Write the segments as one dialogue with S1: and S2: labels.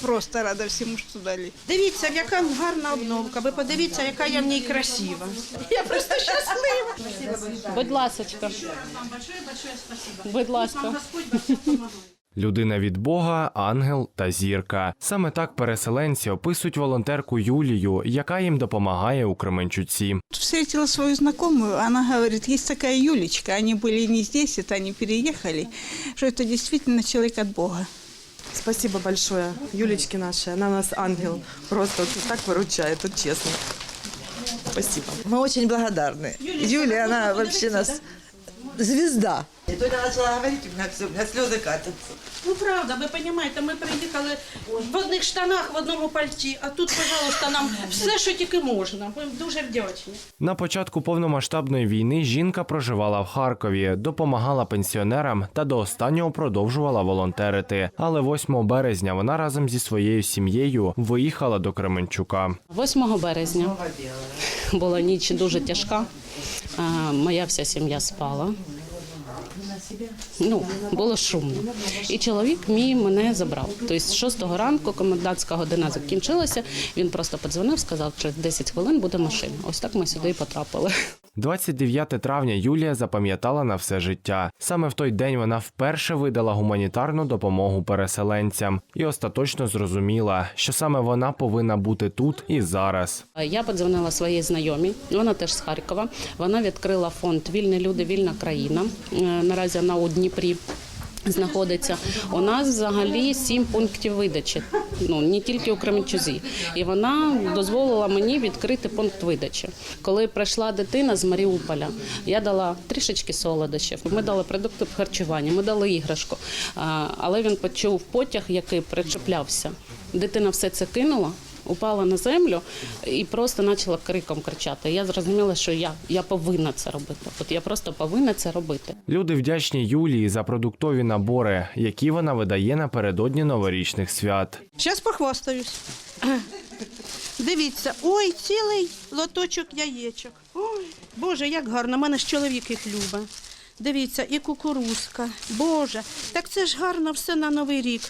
S1: Просто рада всему, что дали.
S2: Дивіться, яка гарна обновка. Ви подивіться, яка я в ній красива. Я просто щаслива.
S3: Будь ласочка. Будь ласка.
S4: Людина від Бога, ангел та зірка. Саме так переселенці описують волонтерку Юлію, яка їм допомагає у Кременчуці.
S1: Встретила свою знакомую, она говорит, есть такая Юлечка, они были не здесь, это они переехали, что это действительно человек от Бога.
S5: Спасибо большое, Юлечке нашей. Она у нас ангел. Просто вот так выручает, вот честно. Спасибо.
S6: Мы очень благодарны. Юля, она вообще нас звезда. И только начала говорить, у меня все, у меня слезы катятся.
S2: Ну правда, ви розумієте, ми приїхали в одних штанах, в одному пальті, а тут, пожалуйста, нам все, що тільки можна. Ми дуже вдячні.
S4: На початку повномасштабної війни жінка проживала в Харкові, допомагала пенсіонерам та до останнього продовжувала волонтерити. Але 8 березня вона разом зі своєю сім'єю виїхала до Кременчука.
S3: 8 березня була ніч дуже тяжка. Моя вся сім'я спала. Ну, було шумно. І чоловік мій мене забрав. Тобто з 6 ранку комендантська година закінчилася. Він просто подзвонив, сказав, що 10 хвилин буде машина. Ось так ми сюди і потрапили.
S4: 29 травня Юлія запам'ятала на все життя. Саме в той день вона вперше видала гуманітарну допомогу переселенцям і остаточно зрозуміла, що саме вона повинна бути тут і зараз.
S3: Я подзвонила своїй знайомій, вона теж з Харкова. Вона відкрила фонд Вільні люди, вільна країна. Е, Наразі вона у Дніпрі. Знаходиться у нас взагалі сім пунктів видачі. Ну не тільки у Кременчузі. І вона дозволила мені відкрити пункт видачі. Коли прийшла дитина з Маріуполя, я дала трішечки солодощів. Ми дали продукти харчування, ми дали іграшку. Але він почув потяг, який причеплявся. Дитина все це кинула. Упала на землю і просто почала криком кричати. Я зрозуміла, що я, я повинна це робити. От я просто повинна це робити.
S4: Люди вдячні Юлії за продуктові набори, які вона видає напередодні новорічних свят.
S2: Зараз похвастаюсь. Дивіться, ой, цілий лоточок яєчок. Ой, Боже, як гарно, мене ж чоловік їх любить. Дивіться, і кукурузка. Боже, так це ж гарно все на Новий рік.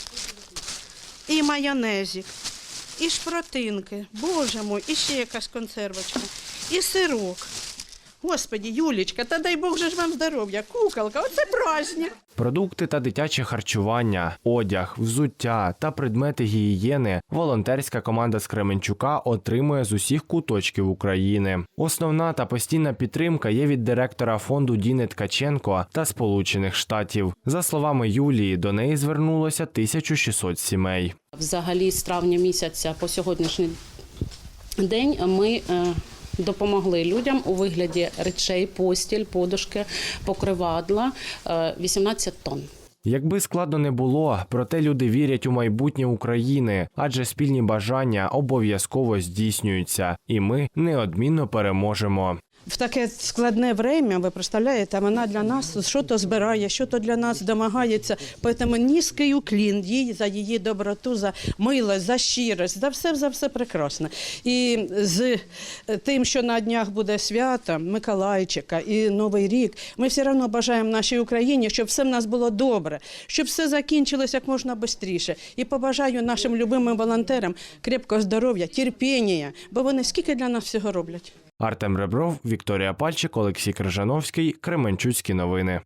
S2: І майонезик, і шпротинки. Боже мой, і ще якась консервочка, і сирок. Господі, Юлічка, та дай Бог же ж вам здоров'я, куколка, оце праздник.
S4: Продукти та дитяче харчування, одяг, взуття та предмети гігієни волонтерська команда з Кременчука отримує з усіх куточків України. Основна та постійна підтримка є від директора фонду Діни Ткаченко та Сполучених Штатів. За словами Юлії, до неї звернулося 1600 сімей.
S3: Взагалі, з травня місяця по сьогоднішній день ми е, допомогли людям у вигляді речей, постіль, подушки, покривадла е, 18 тонн.
S4: Якби складно не було, проте люди вірять у майбутнє України, адже спільні бажання обов'язково здійснюються, і ми неодмінно переможемо.
S2: В таке складне время, ви представляєте, вона для нас що-то збирає, що-то для нас домагається. Тому низький уклін їй за її доброту, за милость, за щирість, за все, за все прекрасне. І з тим, що на днях буде свято Миколайчика і Новий рік, ми все одно бажаємо нашій Україні, щоб все в нас було добре, щоб все закінчилось як можна швидше. І побажаю нашим любимим волонтерам крепкого здоров'я, терпіння, бо вони скільки для нас всього роблять.
S4: Артем Ребров, Вікторія Пальчик, Олексій Крижановський, Кременчуцькі новини.